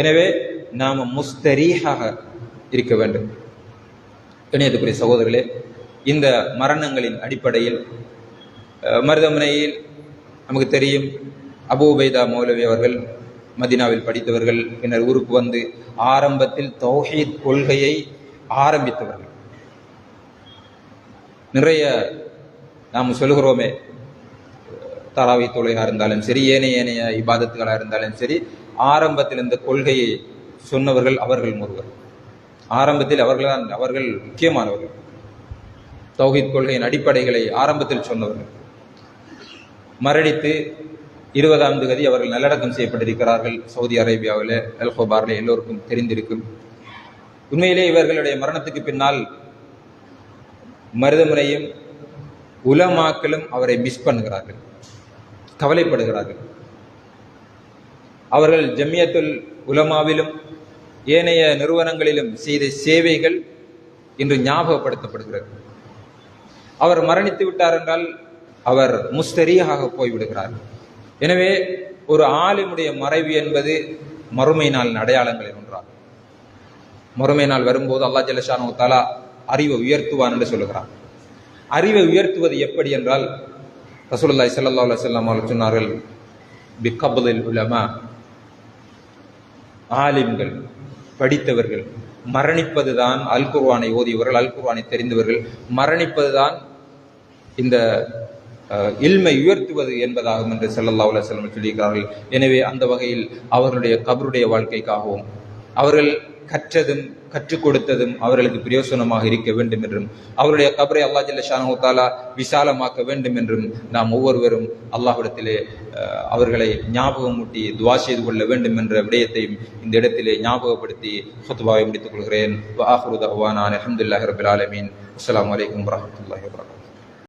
எனவே நாம் முஸ்தரீஹாக இருக்க வேண்டும். இணையத்துக்குரிய சகோதரர்களே இந்த மரணங்களின் அடிப்படையில் மருதமனையில் நமக்கு தெரியும் அபூபைதா மௌலவி அவர்கள் மதினாவில் படித்தவர்கள் பின்னர் ஊருக்கு வந்து ஆரம்பத்தில் தௌஹீத் கொள்கையை ஆரம்பித்தவர்கள். நிறைய நாம் சொல்கிறோமே தராவி தொழுகையாக இருந்தாலும் சரி ஏனைய ஏனைய இபாதத்துகளாக இருந்தாலும் சரி ஆரம்பத்தில் இந்த கொள்கையை சொன்னவர்கள் அவர்கள் ஒருவர் ஆரம்பத்தில் அவர்கள் தான் அவர்கள் முக்கியமானவர்கள். தௌஹீத் கொள்கையின் அடிப்படைகளை ஆரம்பத்தில் சொன்னவர்கள். மரணித்து இருபதாம் தேதி அவர்கள் நல்லடக்கம் செய்யப்பட்டிருக்கிறார்கள். சவுதி அரேபியாவில் அல்ஹோபாரில் எல்லோருக்கும் தெரிந்திருக்கும். உண்மையிலே இவர்களுடைய மரணத்துக்கு பின்னால் மருதமுறையும் உலமாக்களும் அவரை மிஸ் பண்ணுகிறார்கள். கவலைப்படுகிறார்கள். அவர்கள் ஜம்மியத்துல் உலமாவிலும் ஏனைய நிறுவனங்களிலும் செய்த சேவைகள் இன்று ஞாபகப்படுத்தப்படுகிறது. அவர் மரணித்து விட்டார் என்றால் அவர் முஸ்தரியாக போய்விடுகிறார். எனவே ஒரு ஆலிமுடைய மறைவு என்பது மறுமை நாளின் அடையாளங்களில் ஒன்றாகும். மறுமை நாள் வரும்போது அல்லா ஜலஷானு தலா அறிவை உயர்த்துவான் என்று சொல்லுகிறார் அறிவை உயர்த்துவது எப்படி என்றால் ரசூலுல்லாய் சல்லா அலுவலாம் அவர்கள் சொன்னார்கள் பிகபுலில் உலமா ஆலிம்கள் படித்தவர்கள் மரணிப்பதுதான் அல் குர்வானை ஓதியவர்கள் அல் குர்வானை தெரிந்தவர்கள். மரணிப்பதுதான் இந்த இல்மை உயர்த்துவது என்பதாகும் என்று செல்லல்லா அலைஹி சொல்லியிருக்கிறார்கள். எனவே அந்த வகையில் அவர்களுடைய கபருடைய வாழ்க்கைக்காகவும் அவர்கள் கற்றதும் கற்றுக் கொடுத்ததும் அவர்களுக்கு பிரயோசனமாக இருக்க வேண்டும் என்றும் அவருடைய கபரை அல்லா ஜல்ல ஷானு விசாலமாக்க வேண்டும் என்றும் நாம் ஒவ்வொருவரும் அல்லாஹிடத்திலே அவர்களை ஞாபகம் ஊட்டி துவா செய்து கொள்ள வேண்டும் என்ற விடயத்தையும் இந்த இடத்திலே ஞாபகப்படுத்தி ஹுத்பாவை முடித்துக் கொள்கிறேன். வாஹுரு தஹ்வானா அல்ஹம்துலில்லாஹி ரபில் ஆலமீன். அஸ்ஸலாமு அலைக்கும் வரஹ்மத்துல்லாஹி வபரகாத்துஹு.